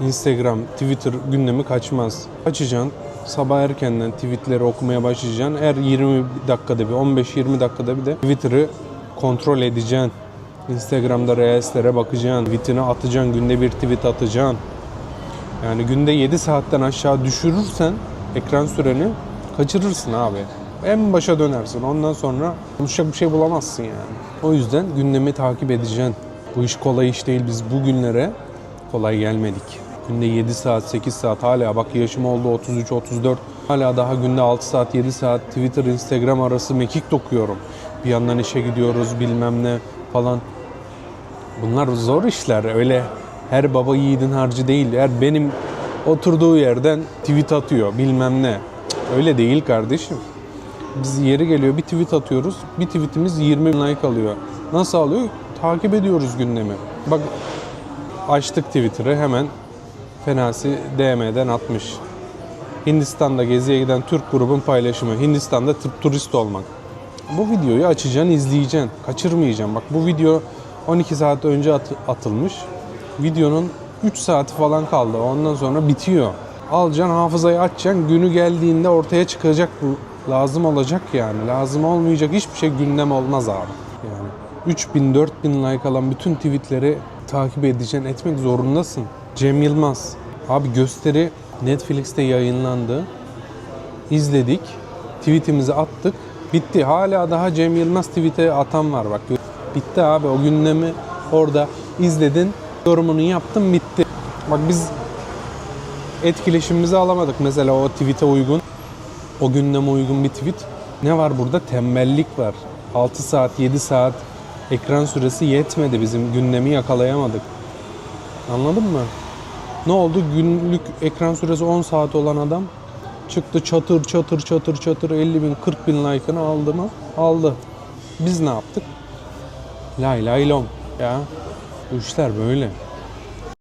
Instagram, Twitter gündemi kaçmaz. Açacaksın, sabah erkenden tweetleri okumaya başlayacaksın. Her 20 dakikada bir, 15-20 dakikada bir de Twitter'ı kontrol edeceksin. Instagram'da Reels'lere bakacaksın, tweetini atacaksın, günde bir tweet atacaksın. Yani günde 7 saatten aşağı düşürürsen ekran süreni kaçırırsın abi. En başa dönersin. Ondan sonra konuşacak bir şey bulamazsın yani. O yüzden gündemi takip edeceksin. Bu iş kolay iş değil. Biz bugünlere kolay gelmedik. Günde 7 saat, 8 saat hala bak yaşım oldu 33, 34. Hala daha günde 6 saat, 7 saat Twitter, Instagram arası mekik dokuyorum. Bir yandan işe gidiyoruz bilmem ne falan. Bunlar zor işler. Öyle her baba yiğidin harcı değil. Her benim oturduğu yerden tweet atıyor bilmem ne. Öyle değil kardeşim. Biz yeri geliyor bir tweet atıyoruz. Bir tweetimiz 20 bin like alıyor. Nasıl alıyor? Takip ediyoruz gündemi. Bak açtık Twitter'ı hemen Fenasi DM'den atmış. Hindistan'da geziye giden Türk grubun paylaşımı. Hindistan'da turist olmak. Bu videoyu açacaksın, izleyeceksin. Kaçırmayacaksın. Bak bu video 12 saat önce at- atılmış. Videonun 3 saati falan kaldı. Ondan sonra bitiyor. Alacaksın hafızayı açacaksın. Günü geldiğinde ortaya çıkacak bu. Lazım olacak yani. Lazım olmayacak hiçbir şey gündem olmaz abi. Yani 3000 4000 like alan bütün tweetleri takip edeceksin, etmek zorundasın. Cem Yılmaz. Abi gösteri Netflix'te yayınlandı. İzledik. Tweetimizi attık. Bitti. Hala daha Cem Yılmaz tweet'e atan var bak. Bitti abi o gündemi orada izledin. Yorumunu yaptın bitti. Bak biz etkileşimimizi alamadık mesela o tweet'e uygun. O gündeme uygun bir tweet. Ne var burada? Tembellik var. 6 saat, 7 saat ekran süresi yetmedi bizim gündemi yakalayamadık. Anladın mı? Ne oldu? Günlük ekran süresi 10 saat olan adam çıktı çatır çatır çatır çatır 50 bin 40 bin like'ını aldı mı? Aldı. Biz ne yaptık? Lay lay lom. Ya bu işler böyle.